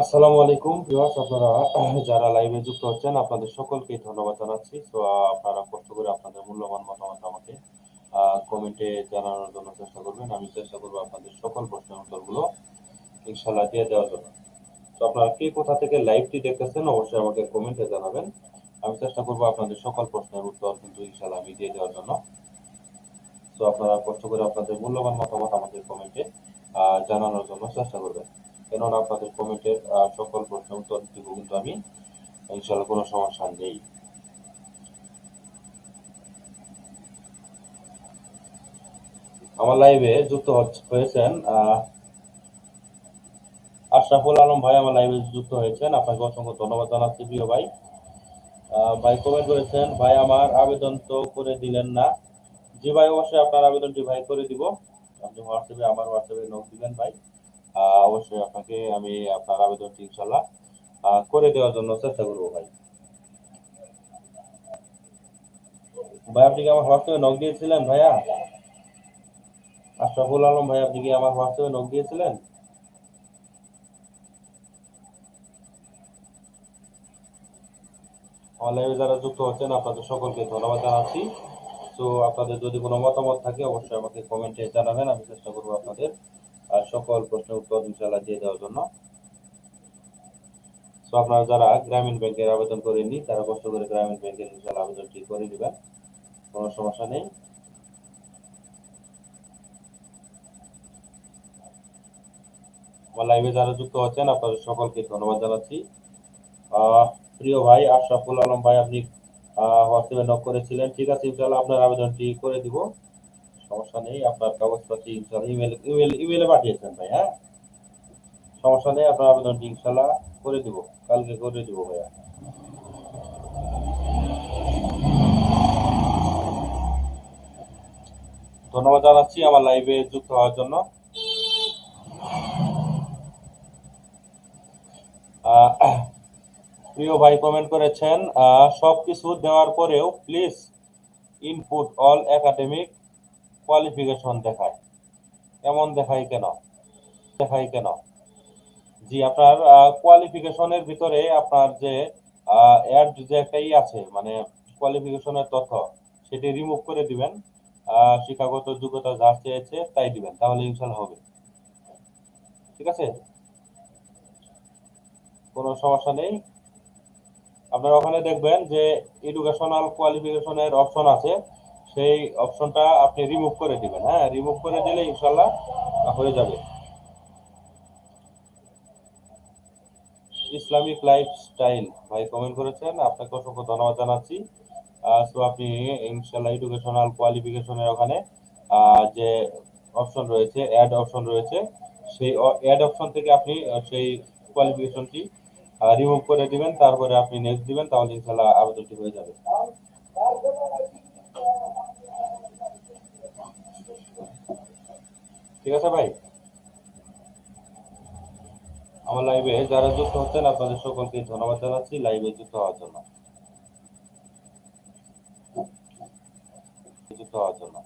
আসসালামু আলাইকুম ভিউয়ার্স, আপনারা যারা লাইভে যুক্ত হচ্ছেন, আপনাদের সকলকে ধন্যবাদ জানাচ্ছি। তো আপনারা কষ্ট করে আপনাদের মূল্যবান মতামত আমাকে কমেন্টে জানানোর জন্য চেষ্টা করবেন। আমি চেষ্টা করব আপনাদের সকল প্রশ্নের উত্তরগুলো ইনশাল্লাহ দিয়ে দেওয়ার জন্য। তো, আপনারা কে কোথা থেকে লাইভটি দেখতেছেন, অবশ্যই আমাকে কমেন্টে জানাবেন। আমি চেষ্টা করব আপনাদের সকল প্রশ্নের উত্তর কিন্তু ইনশাল্লাহ আমি দিয়ে দেওয়ার জন্য। তো, আপনারা কষ্ট করে আপনাদের মূল্যবান মতামত আমাদের কমেন্টে জানানোর জন্য চেষ্টা করবেন। কেননা আপনাদের কমেন্টের সকল প্রশ্নের উত্তর দিব কিন্তু আমি ইনশাল্লাহ কোনো সমস্যা নেই। আমার লাইভে যুক্ত হয়েছেন আশরাফুল আলম ভাই আমার লাইভে যুক্ত হয়েছেন। আপনাকে অসংখ্য ধন্যবাদ জানাচ্ছি প্রিয় ভাই। ভাই কমেন্ট করেছেন, ভাই, আমার আবেদন তো করে দিলেন না। জি ভাই, অবশ্যই আপনার আবেদনটি ভাই করে দিব। আপনি হোয়াটসঅ্যাপে আমার হোয়াটসঅ্যাপে নোট দিবেন ভাই। অবশ্যই আপনাকে আমি আপনার আবেদনটি ইনশাল্লাহ করে দেওয়ার জন্য চেষ্টা করব ভাই। ভাই, আপনি কি আমার হোয়াটসঅ্যাপে নক দিয়েছিলেন ভাইয়া? আশরাফুল আলম ভাই, আপনি কি আমার হোয়াটসঅ্যাপে নক দিয়েছিলেন? অনলাইনে যারা যুক্ত হচ্ছেন, আপনাদের সকলকে ধন্যবাদ জানাচ্ছি। তো আপনাদের যদি কোনো মতামত থাকে, অবশ্যই আমাকে কমেন্টে জানাবেন, আমি চেষ্টা করব আপনাদের সকল প্রশ্নের উত্তর ইনশাল্লাহ দিয়ে দেওয়ার জন্য। তো আপনারা যারা গ্রামীণ ব্যাংকের আবেদন করেননি, তারা কষ্ট করে গ্রামীণ ব্যাংকের ইনশাল্লাহ আবেদনটি করে দিবেন কোনো সমস্যা নেই। লাইভে যারা যুক্ত হচ্ছেন আপনাদের সকলকে ধন্যবাদ জানাচ্ছি। প্রিয় ভাই আশরাফুল আলম ভাই, আপনি হোয়াটসঅ্যাপে নক করেছিলেন। ঠিক আছে ইনশাল্লাহ আপনার আবেদনটি করে দিব। সমস্যা নেই, আপনার কাগজপত্র ইনশাল্লাহ ইমেল ইমেল ইমেলে পাঠিয়েছেন ভাই হ্যাঁ সমস্যা নেই, আপনার আবেদনটি ইনশাল্লাহ করে দিব, কালকে করে দিব ভাইয়া। ধন্যবাদ জানাচ্ছি, আমার লাইভে যুক্ত হওয়ার জন্য। প্রিয় ভাই কমেন্ট করেছেন সবকিছু দেওয়ার পরেও please input all academic qualification দেখায়। এমন দেখাই কেন? দেখাই কেন? জি, আপনার কোয়ালিফিকেশনের ভিতরে আপনার যে অ্যাড যে একটাই আছে মানে কোয়ালিফিকেশনের তথ্য, সেটি রিমুভ করে দিবেন। শিক্ষাগত যোগ্যতা যা চেয়েছে তাই দিবেন, তাহলে ইনশাল হবে। ঠিক আছে? কোনো সমস্যা নেই? আপনারা ওখানে দেখবেন যে এডুকেশনাল কোয়ালিফিকেশনের অপশন আছে। সেই অপশনটা আপনি রিমুভ করে দিবেন হ্যাঁ? রিমুভ করে দিলে ইনশাল্লাহ হয়ে যাবে। ইসলামিক লাইফস্টাইল ভাই কমেন্ট করেছেন, আপনাকে অসংখ্য ধন্যবাদ জানাচ্ছি। সো আপনি ইনশাল্লাহ এডুকেশনাল কোয়ালিফিকেশনের ওখানে যে অপশন রয়েছে অ্যাড অপশন রয়েছে, সেই অ্যাড অপশন থেকে আপনি সেই কোয়ালিফিকেশনটি রিমুভ করে দিবেন, তারপরে আপনি নেক্সট দিবেন, তাহলে ইনশাল্লাহ আবেদনটি হয়ে যাবে। ঠিক আছে ভাই? আমার লাইভে যারা যুক্ত হচ্ছেন, আপনাদের সকলকে ধন্যবাদ জানাচ্ছি। লাইভে যুক্ত হওয়ার জন্য। যুক্ত হওয়ার জন্য।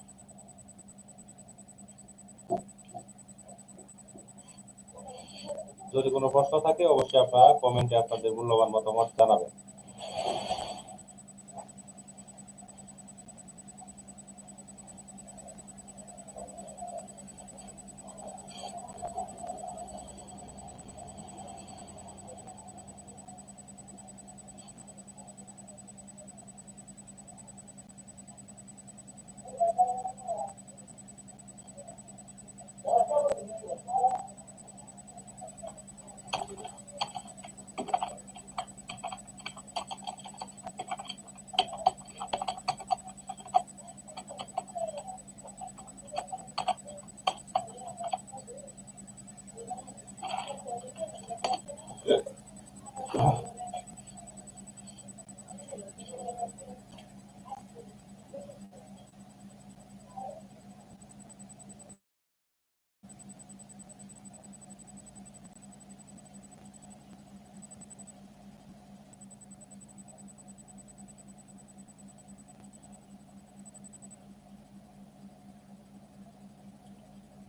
যদি কোনো প্রশ্ন থাকে, অবশ্যই আপনারা কমেন্টে আপনাদের মূল্যবান মতামত জানাবেন।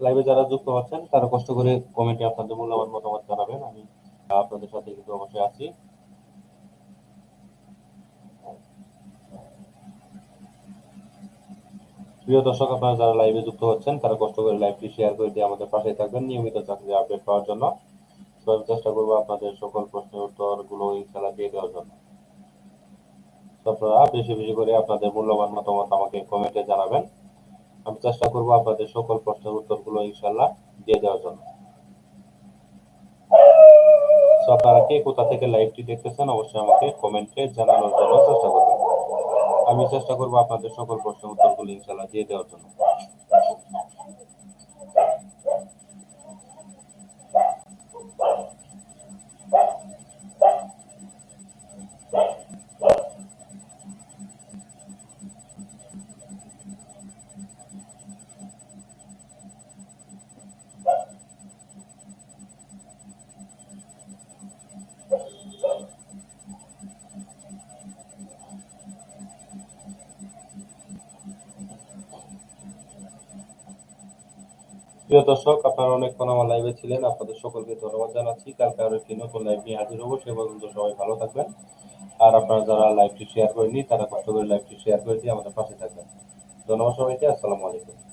লাইভে যারা যুক্ত হচ্ছেন তারা কষ্ট করে কমেন্টে আপনাদের মূল্যবান মতামত জানাবেন। আমি আপনাদের সাথে কিন্তু অবশ্যই আছি। প্রিয় দর্শক, আপনারা যারা লাইভে যুক্ত হচ্ছেন, তারা কষ্ট করে লাইভটি শেয়ার করে দিয়ে আমাদের পাশে থাকবেন নিয়মিত চাকরি আপডেট পাওয়ার জন্য। আমি চেষ্টা করব আপনাদের সকল প্রশ্নের উত্তরগুলো ইনশাল্লাহ দিয়ে দেওয়ার জন্য। আপনারা বেশি বেশি করে আপনাদের মূল্যবান মতামত আমাকে কমেন্টে জানাবেন। আমি চেষ্টা করব আপনাদের সকল প্রশ্নের উত্তরগুলো ইনশাল্লাহ দিয়ে দেওয়ার জন্য। আপনারা কে কোথা থেকে লাইভটি দেখতেছেন অবশ্যই আমাকে কমেন্টে জানানোর জন্য চেষ্টা করবেন। আমি চেষ্টা করব আপনাদের সকল প্রশ্নের উত্তরগুলো ইনশাল্লাহ দিয়ে দেওয়ার জন্য। প্রিয় দর্শক, আপনারা অনেকক্ষণ আমার লাইভে ছিলেন। আপনাদের সকলকে ধন্যবাদ জানাচ্ছি। কালকে আরও একটি নতুন লাইভ নিয়ে হাজির হব। সে পর্যন্ত সবাই ভালো থাকবেন। আর আপনারা যারা লাইভটি শেয়ার করেনি তারা কষ্ট করে লাইভটি শেয়ার করে দিয়ে আমাদের পাশে থাকবেন। ধন্যবাদ সবাইকে। আসসালামু আলাইকুম।